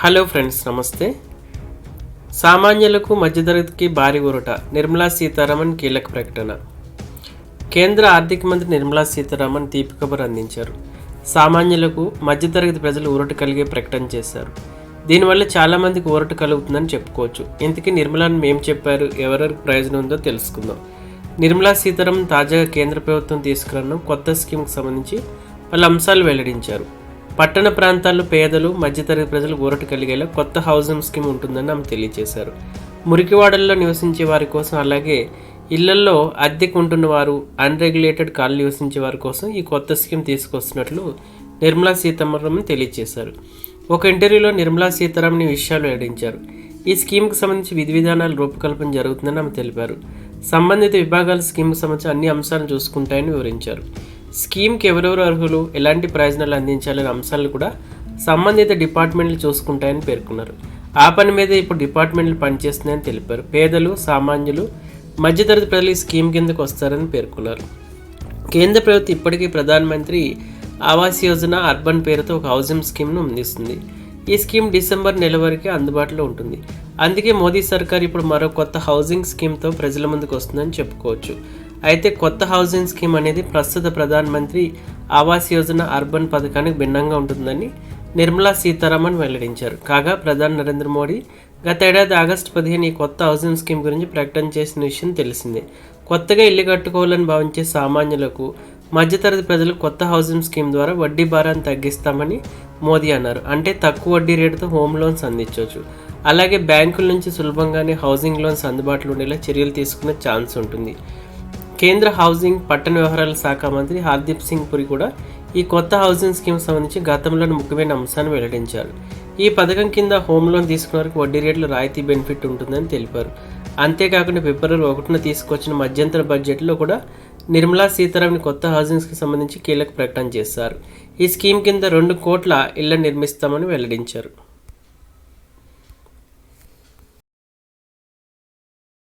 Hello friends నమస్తే. సామాన్యులకు మధ్యతరగతికి భారీ ఊరట నిర్మలా సీతారామన్ కీలక ప్రకటన. కేంద్ర ఆర్థిక మంత్రి నిర్మలా సీతారామన్ తీపి కబురు అందించారు. సామాన్యులకు మధ్యతరగతి ప్రజలు ఊరట కలిగే ప్రకటన చేశారు. దీనివల్ల చాలామందికి ఊరట కలుగుతుందని చెప్పుకోవచ్చు. ఇంతకీ నిర్మలాను ఏం చెప్పారు ఎవరెవరికి ప్రయోజనం ఉందో తెలుసుకుందాం. నిర్మలా సీతారామన్ తాజాగా కేంద్ర ప్రభుత్వం తీసుకురాను కొత్త స్కీమ్కి సంబంధించి పలు అంశాలు వెల్లడించారు. పట్టణ ప్రాంతాల్లో పేదలు మధ్యతరగతి ప్రజలు ఊరట కలిగేలా కొత్త హౌసింగ్ స్కీమ్ ఉంటుందని ఆమె తెలియజేశారు. మురికివాడల్లో నివసించే వారి కోసం అలాగే ఇళ్ళలో అద్దెకు ఉంటున్న వారు అన్రెగ్యులేటెడ్ కాళ్ళు నివసించే వారి కోసం ఈ కొత్త స్కీమ్ తీసుకొస్తున్నట్లు నిర్మలా సీతారామన్ తెలియజేశారు. ఒక ఇంటర్వ్యూలో నిర్మలా సీతారామన్ ఈ విషయాలు వెల్లడించారు ఈ స్కీమ్కి సంబంధించి విధి విధానాల రూపకల్పన జరుగుతుందని ఆమె తెలిపారు. సంబంధిత విభాగాల స్కీమ్కి సంబంధించి అన్ని అంశాలను చూసుకుంటాయని వివరించారు. స్కీమ్కి ఎవరెవరు అర్హులు ఎలాంటి ప్రయోజనాలు అందించాలనే అంశాలను కూడా సంబంధిత డిపార్ట్మెంట్లు చూసుకుంటాయని పేర్కొన్నారు. ఆ పని మీద ఇప్పుడు డిపార్ట్మెంట్లు పనిచేస్తున్నాయని తెలిపారు. పేదలు సామాన్యులు మధ్యతరగతి ప్రజలు ఈ స్కీమ్ కిందకు వస్తారని పేర్కొన్నారు. కేంద్ర ప్రభుత్వం ఇప్పటికీ ప్రధానమంత్రి ఆవాస్ యోజన అర్బన్ పేరుతో ఒక హౌసింగ్ స్కీమ్ను అందిస్తుంది. ఈ స్కీమ్ డిసెంబర్ నెల వరకే అందుబాటులో ఉంటుంది. అందుకే మోదీ సర్కార్ ఇప్పుడు మరో కొత్త హౌసింగ్ స్కీమ్తో ప్రజల ముందుకు వస్తుందని చెప్పుకోవచ్చు. అయితే కొత్త హౌసింగ్ స్కీమ్ అనేది ప్రస్తుత ప్రధానమంత్రి ఆవాస్ యోజన అర్బన్ పథకానికి భిన్నంగా ఉంటుందని నిర్మలా సీతారామన్ వెల్లడించారు. కాగా ప్రధాని నరేంద్ర మోడీ గత ఏడాది ఆగస్టు పదిహేను ఈ కొత్త హౌసింగ్ స్కీమ్ గురించి ప్రకటన చేసిన విషయం తెలిసిందే. కొత్తగా ఇల్లు కట్టుకోవాలని భావించే సామాన్యులకు మధ్యతరగతి ప్రజలు కొత్త హౌసింగ్ స్కీమ్ ద్వారా వడ్డీ భారాన్ని తగ్గిస్తామని మోదీ అన్నారు. అంటే తక్కువ వడ్డీ రేటుతో హోమ్ లోన్స్ అందించవచ్చు. అలాగే బ్యాంకుల నుంచి సులభంగానే హౌసింగ్ లోన్స్ అందుబాటులో ఉండేలా చర్యలు తీసుకునే ఛాన్స్ ఉంటుంది. కేంద్ర హౌసింగ్ పట్టణ వ్యవహారాల శాఖ మంత్రి హర్దీప్ సింగ్ పురి కూడా ఈ కొత్త హౌసింగ్ స్కీమ్ సంబంధించి గతంలోని ముఖ్యమైన అంశాన్ని వెల్లడించారు. ఈ పథకం కింద హోమ్ లోన్ తీసుకున్న వారికి వడ్డీ రేట్లు రాయితీ బెనిఫిట్ ఉంటుందని తెలిపారు. అంతేకాకుండా ఫిబ్రవరి ఒకటిన తీసుకొచ్చిన మధ్యంతర బడ్జెట్లో కూడా నిర్మలా సీతారామన్ కొత్త హౌసింగ్స్కి సంబంధించి కీలక ప్రకటన చేశారు. ఈ స్కీమ్ కింద రెండు కోట్ల ఇళ్ళ నిర్మిస్తామని వెల్లడించారు.